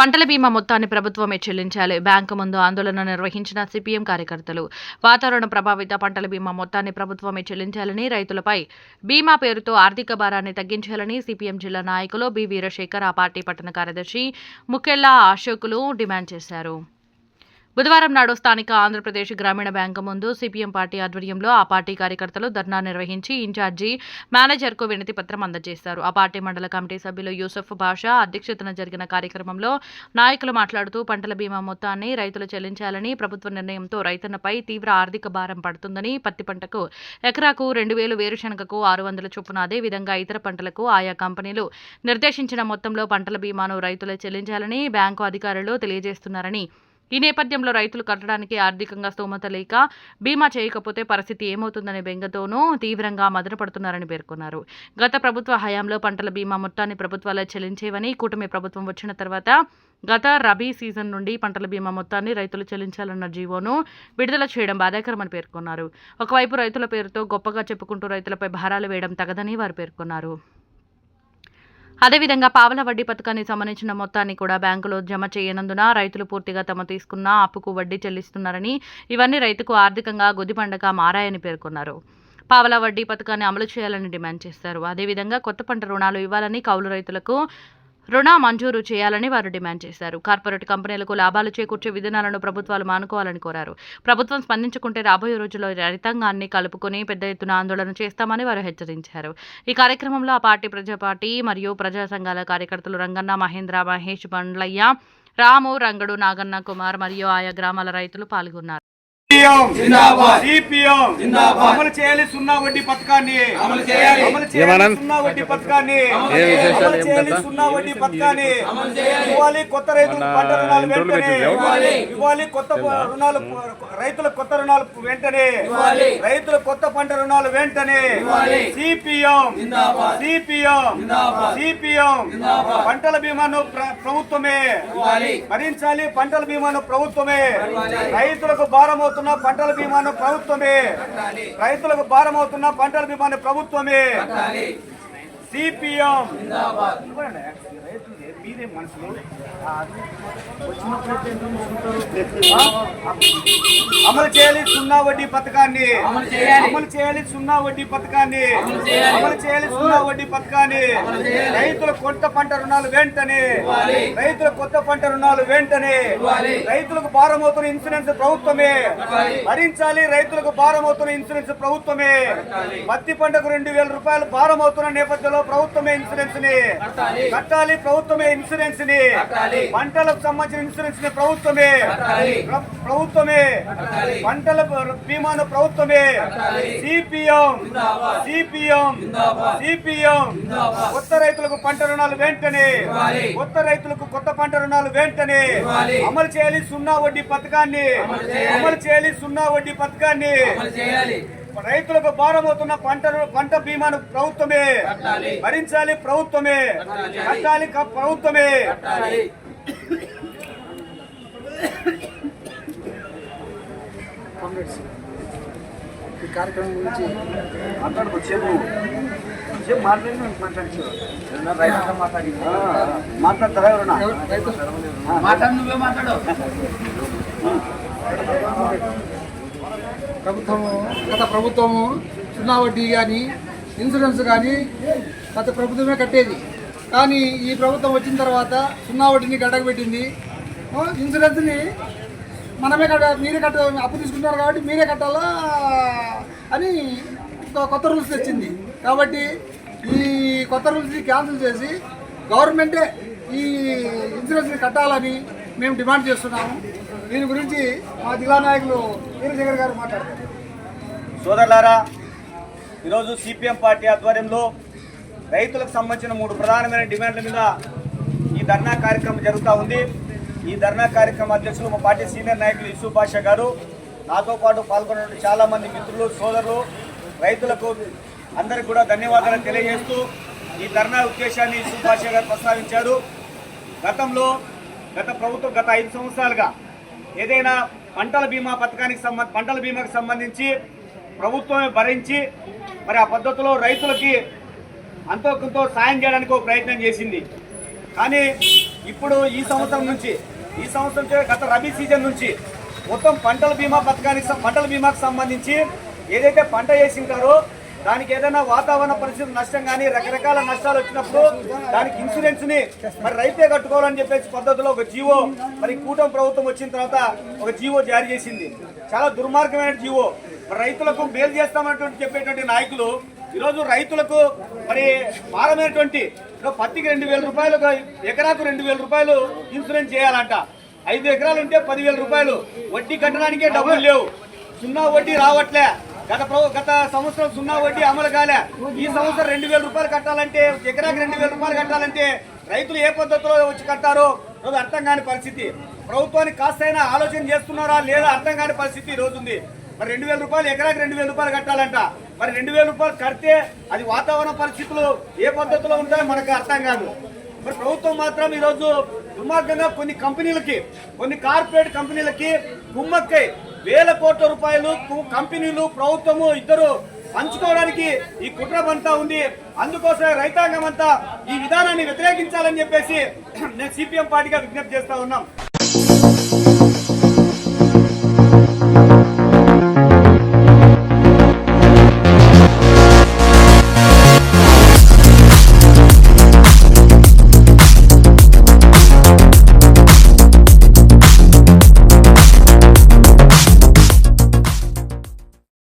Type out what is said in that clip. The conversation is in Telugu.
పంటల బీమా మొత్తాన్ని ప్రభుత్వమే చెల్లించాలి. బ్యాంకు ముందు ఆందోళన నిర్వహించిన సిపిఎం కార్యకర్తలు వాతావరణ ప్రభావిత పంటల బీమా మొత్తాన్ని ప్రభుత్వమే చెల్లించాలని రైతులపై బీమా పేరుతో ఆర్థిక భారాన్ని తగ్గించాలని సిపిఎం జిల్లా నాయకులు బి. వీరశేఖర్ ఆ పార్టీ పట్టణ కార్యదర్శి ముఖెల్లా అశోకులు డిమాండ్ చేశారు. బుధవారం నాడు స్థానిక ఆంధ్రప్రదేశ్ గ్రామీణ బ్యాంకు ముందు సిపిఎం పార్టీ ఆధ్వర్యంలో ఆ పార్టీ కార్యకర్తలు ధర్నా నిర్వహించి ఇన్ఛార్జి మేనేజర్కు వినతి పత్రం అందజేశారు. ఆ పార్టీ మండల కమిటీ సభ్యులు యూసఫ్ బాషా అధ్యక్షతన జరిగిన కార్యక్రమంలో నాయకులు మాట్లాడుతూ పంటల బీమా మొత్తాన్ని రైతులు చెల్లించాలని ప్రభుత్వ నిర్ణయంతో రైతన్నపై తీవ్ర ఆర్థిక భారం పడుతుందని పత్తి పంటకు ఎకరాకు రెండు వేలు వేరుశనగకు ఆరు వందల చొప్పున అదేవిధంగా ఇతర పంటలకు ఆయా కంపెనీలు నిర్దేశించిన మొత్తంలో పంటల బీమాను రైతులే చెల్లించాలని బ్యాంకు అధికారులు తెలియజేస్తున్నారని ఈ నేపథ్యంలో రైతులు కట్టడానికి ఆర్థికంగా స్తోమత లేక బీమా చేయకపోతే పరిస్థితి ఏమవుతుందనే బెంగతోనూ తీవ్రంగా మదనపడుతున్నారని పేర్కొన్నారు. గత ప్రభుత్వ హయాంలో పంటల బీమా మొత్తాన్ని ప్రభుత్వాలే చెల్లించేవని కూటమి ప్రభుత్వం వచ్చిన తర్వాత గత రబీ సీజన్ నుండి పంటల బీమా మొత్తాన్ని రైతులు చెల్లించాలన్న జీవోను విడుదల చేయడం బాధాకరమని పేర్కొన్నారు. ఒకవైపు రైతుల పేరుతో గొప్పగా చెప్పుకుంటూ రైతులపై భారాలు వేయడం తగదని వారు పేర్కొన్నారు. అదేవిధంగా పావల వడ్డీ పథకానికి సంబంధించిన మొత్తాన్ని కూడా బ్యాంకులో జమ చేయనందున రైతులు పూర్తిగా తమ తీసుకున్న అప్పుకు వడ్డీ చెల్లిస్తున్నారని ఇవన్నీ రైతుకు ఆర్థికంగా గుదిపండగా మారాయని పేర్కొన్నారు. పావలా వడ్డీ పథకాన్ని అమలు చేయాలని డిమాండ్ చేశారు అదేవిధంగా కొత్త పంట రుణాలు ఇవ్వాలని కౌలు రైతులకు రుణ మంజూరు చేయాలని వారు డిమాండ్ చేశారు. కార్పొరేట్ కంపెనీలకు లాభాలు చేకూర్చే విధానాలను ప్రభుత్వాలు మానుకోవాలని కోరారు. ప్రభుత్వం స్పందించుకుంటే రాబోయే రోజుల్లో రైతాంగాన్ని కలుపుకొని పెద్ద ఎత్తున ఆందోళన చేస్తామని వారు హెచ్చరించారు. ఈ కార్యక్రమంలో ఆ పార్టీ ప్రజా పార్టీ మరియు ప్రజా సంఘాల కార్యకర్తలు రంగన్న మహేంద్ర మహేష్ బండ్లయ్య రాము రంగడు నాగన్న కుమార్ మరియు ఆయా గ్రామాల రైతులు పాల్గొన్నారు. సిపిఎం. అమలు చేయాలి సున్నా వడ్డీ పథకాన్ని. అమలు చేయాలి. అమలు చేయాలి సున్నా వడ్డీ పథకాన్ని. అమలు చేయాలి సున్నా వడ్డీ పథకాన్ని. ఇవ్వాలి కొత్త రైతులకు పంట రుణాలు వెంటనే. ఇవ్వాలి. కొత్త రుణాలు రైతులకు కొత్త రుణాలు వెంటనే. రైతులకు కొత్త పంట రుణాలు వెంటనే. సిపిఎం. సిపిఎం. సిపిఎం. పంటల బీమాను ప్ర- ప్రభుత్వమే. భరించాలి పంటల బీమాను ప్రభుత్వమే. రైతులకు భారం అవుతున్న పంటల బీమాను ప్రభుత్వమే. రైతులకు భారం అవుతున్న పంటల బీమాను ప్రభుత్వమే. సిపిఎం. మీరే మనసులో అమలు చేయాలి సున్నా వడ్డీ పథకాన్ని. అమలు చేయాలి. సున్నా వడ్డీ పథకాన్ని. అమలు చేయాలి. సున్నా వడ్డీ పథకాన్ని. రైతుల కొత్త పంట రుణాలు వెంటనే. రైతుల కొత్త పంట రుణాలు వెంటనే. రైతులకు భారం అవుతున్న ఇన్సూరెన్స్ ప్రభుత్వమే. భరించాలి రైతులకు భారం అవుతున్న ఇన్సూరెన్స్ ప్రభుత్వమే. పత్తి పంటకు రెండు వేల రూపాయలు భారం అవుతున్న నేపథ్యంలో ప్రభుత్వమే ఇన్సూరెన్స్ని కట్టాలి ప్రభుత్వమే ఇన్సూరెన్స్ని. పంటలకు సంబంధించిన ఇన్సూరెన్స్ని ప్రభుత్వమే. ప్ర- ప్రభుత్వమే. పంటల బీమాను ప్రభుత్వమే. సిపిఎం. సిపిఎం. సిపిఎం. కొత్త రైతులకు పంట రుణాలు వెంటనే. కొత్త రైతులకు కొత్త పంట రుణాలు వెంటనే. అమలు చేయాలి సున్నా వడ్డీ పథకాన్ని. అమలు చేయాలి. సున్నా వడ్డీ పథకాన్ని. రైతులకు భారం అవుతున్న పంట పంట బీమాను ప్రభుత్వమే. భరించాలి ప్రభుత్వమే. కట్టాలి. క- ప్రభుత్వమే. ఈ కార్యక్రమం గురించి మాట్లాడుకోవచ్చు చెప్పు. మాట్లాడి మాట్లాడచ్చు మాట్లాడతారా ఎవరన్నా రైతు? ప్రభుత్వము గత ప్రభుత్వము సున్నా వడ్డీ కానీ ఇన్సూరెన్స్ కానీ గత ప్రభుత్వమే కట్టేది. కానీ ఈ ప్రభుత్వం వచ్చిన తర్వాత సున్నా వడ్డీని గడ్డకు పెట్టింది ఇన్సూరెన్స్ని మనమే కట్ట మీరే కట్ట అప్పు తీసుకుంటారు కాబట్టి మీరే కట్టాలా అని కొత్త రూల్స్ తెచ్చింది. కాబట్టి ఈ కొత్త రూల్స్ని క్యాన్సిల్ చేసి గవర్నమెంటే ఈ ఇన్సూరెన్స్ని కట్టాలని మేము డిమాండ్ చేస్తున్నాము. దీని గురించి మా జిల్లా నాయకులు వీరశేఖర్ గారు మాట్లాడతారు. సోదరులారా ఈరోజు సిపిఎం పార్టీ ఆధ్వర్యంలో రైతులకు సంబంధించిన మూడు ప్రధానమైన డిమాండ్ల మీద ఈ ధర్నా కార్యక్రమం జరుగుతూ ఉంది. ఈ ధర్నా కార్యక్రమ అధ్యక్షులు మా పార్టీ సీనియర్ నాయకులు యూసుఫ్ బాషా గారు. నాతో పాటు పాల్గొన్న చాలా మంది మిత్రులు సోదరులు రైతులకు అందరికి కూడా ధన్యవాదాలు తెలియజేస్తూ ఈ ధర్నా ఉద్దేశాన్ని యూసుఫ్ బాషా గారు ప్రస్తావించారు. గతంలో గత ప్రభుత్వం గత ఐదు సంవత్సరాలుగా ఏదైనా పంటల బీమా పథకానికి సంబంధ పంటల బీమాకి సంబంధించి ప్రభుత్వమే భరించి మరి ఆ పద్ధతిలో రైతులకి అంతో కొంత సాయం చేయడానికి ఒక ప్రయత్నం చేసింది. కానీ ఇప్పుడు ఈ సంవత్సరం నుంచి ఈ సంవత్సరం గత రబీ సీజన్ నుంచి మొత్తం పంటల బీమా పథకానికి పంటల బీమాకు సంబంధించి ఏదైతే పంట వేసింటారో దానికి ఏదైనా వాతావరణ పరిస్థితి నష్టం కానీ రకరకాల నష్టాలు వచ్చినప్పుడు దానికి ఇన్సూరెన్స్ని మరి రైతే కట్టుకోవాలని చెప్పేసి పద్ధతిలో ఒక జీవో మరి కూటమి ప్రభుత్వం వచ్చిన తర్వాత ఒక జీవో జారీ చేసింది. చాలా దుర్మార్గమైన జీవో. మరి రైతులకు మేలు చేస్తామన్నటువంటి చెప్పేటువంటి నాయకులు ఈరోజు రైతులకు మరి భారమైనటువంటి పత్తికి రెండు వేల రూపాయలు ఎకరాకు రెండు వేల రూపాయలు ఇన్సూరెన్స్ చేయాలంట. ఐదు ఎకరాలు ఉంటే పదివేల రూపాయలు. వడ్డీ కట్టడానికే డబ్బులు లేవు. సున్నా వడ్డీ రావట్లే. గత గత సంవత్సరం సున్నా వడ్డీ అమలు కాలే. ఈ సంవత్సరం రెండు వేల రూపాయలు కట్టాలంటే ఎకరాకి రెండు వేల రూపాయలు కట్టాలంటే రైతులు ఏ పద్ధతిలో వచ్చి కట్టారో రోజు అర్థం కాని పరిస్థితి. ప్రభుత్వానికి కాస్తైనా ఆలోచన చేస్తున్నారా లేదా అర్థం కాని పరిస్థితి ఈ రోజు ఉంది. మరి రెండు వేల రూపాయలు ఎకరాకి రెండు వేల రూపాయలు కట్టాలంట. మరి రెండు వేల రూపాయలు కడితే అది వాతావరణ పరిస్థితులు ఏ పద్ధతిలో ఉంటాయో మనకు అర్థం కాదు. మరి ప్రభుత్వం మాత్రం ఈరోజు దుర్మార్గంగా కొన్ని కంపెనీలకి కొన్ని కార్పొరేట్ కంపెనీలకి గుమ్మక్కై వేల కోట్ల రూపాయలు కంపెనీలు ప్రభుత్వము ఇద్దరు పంచుకోవడానికి ఈ కుట్రబంతా ఉంది. అందుకోసమే రైతాంగం అంతా ఈ విధానాన్ని వ్యతిరేకించాలని చెప్పేసి నేను సిపిఎం పార్టీగా విజ్ఞప్తి చేస్తా ఉన్నాం.